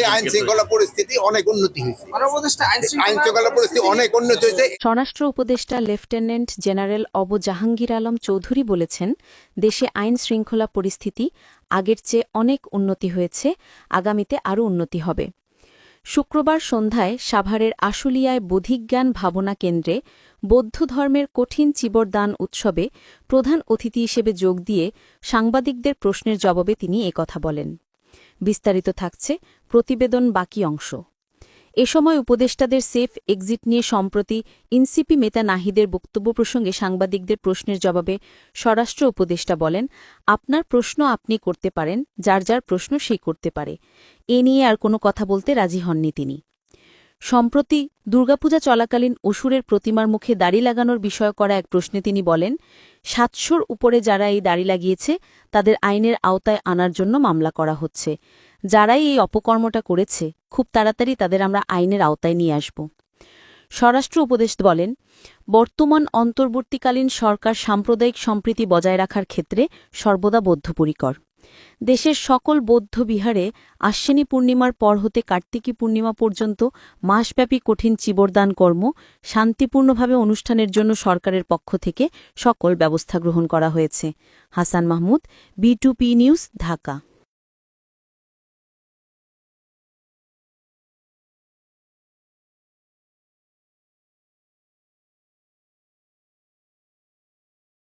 মধ্যে আইন শৃঙ্খলা পরিস্থিতি অনেক উন্নতি হয়েছে। মানব উপদেষ্টা আইন আইন শৃঙ্খলা পরিস্থিতি অনেক উন্নতি হয়েছে। স্বরাষ্ট্র উপদেষ্টা লেফটেন্যান্ট জেনারেল অব জাহাঙ্গীর আলম চৌধুরী বলেছেন দেশে আইন শৃঙ্খলা পরিস্থিতি আগের চেয়ে অনেক উন্নতি হয়েছে আগামীতে আরও উন্নতি হবে। শুক্রবার সন্ধ্যায় সাভারের আশুলিয়ায় বোধিজ্ঞান ভাবনা কেন্দ্রে বৌদ্ধ ধর্মের কঠিন চিবরদান উৎসবে প্রধান অতিথি হিসেবে যোগ দিয়ে সাংবাদিকদের প্রশ্নের জবাবে তিনি একথা বলেন। বিস্তারিত থাকছে প্রতিবেদন বাকি অংশ। এ সময় উপদেষ্টাদের সেফ এক্সিট নিয়ে সম্প্রতি ইনসিপি মেতা নাহিদের বক্তব্য প্রসঙ্গে সাংবাদিকদের প্রশ্নের জবাবে স্বরাষ্ট্র উপদেষ্টা বলেন, আপনার প্রশ্ন আপনি করতে পারেন, যার যার প্রশ্ন সেই করতে পারে। এ নিয়ে আর কোনো কথা বলতে রাজি হননি তিনি। সম্প্রতি দুর্গাপূজা চলাকালীন অসুরের প্রতিমার মুখে দাড়ি লাগানোর বিষয় করা এক প্রশ্নে তিনি বলেন, সাতশোর উপরে যারা এই দাড়ি লাগিয়েছে, তাদের আইনের আওতায় আনার জন্য মামলা করা হচ্ছে। যারাই এই অপকর্মটা করেছে, খুব তাড়াতাড়ি তাদের আমরা আইনের আওতায় নিয়ে আসব। স্বরাষ্ট্র উপদেশ বলেন, বর্তমান অন্তর্বর্তীকালীন সরকার সাম্প্রদায়িক সম্প্রীতি বজায় রাখার ক্ষেত্রে সর্বদা বদ্ধপরিকর। দেশের সকল বৌদ্ধ বিহারে আশ্বিনী পূর্ণিমার পর হতে কার্তিকী পূর্ণিমা পর্যন্ত মাসব্যাপী কঠিন চিবরদান কর্ম শান্তিপূর্ণভাবে অনুষ্ঠানের জন্য সরকারের পক্ষ থেকে সকল ব্যবস্থা গ্রহণ করা হয়েছে। Hasan Mahmud B news Dhaka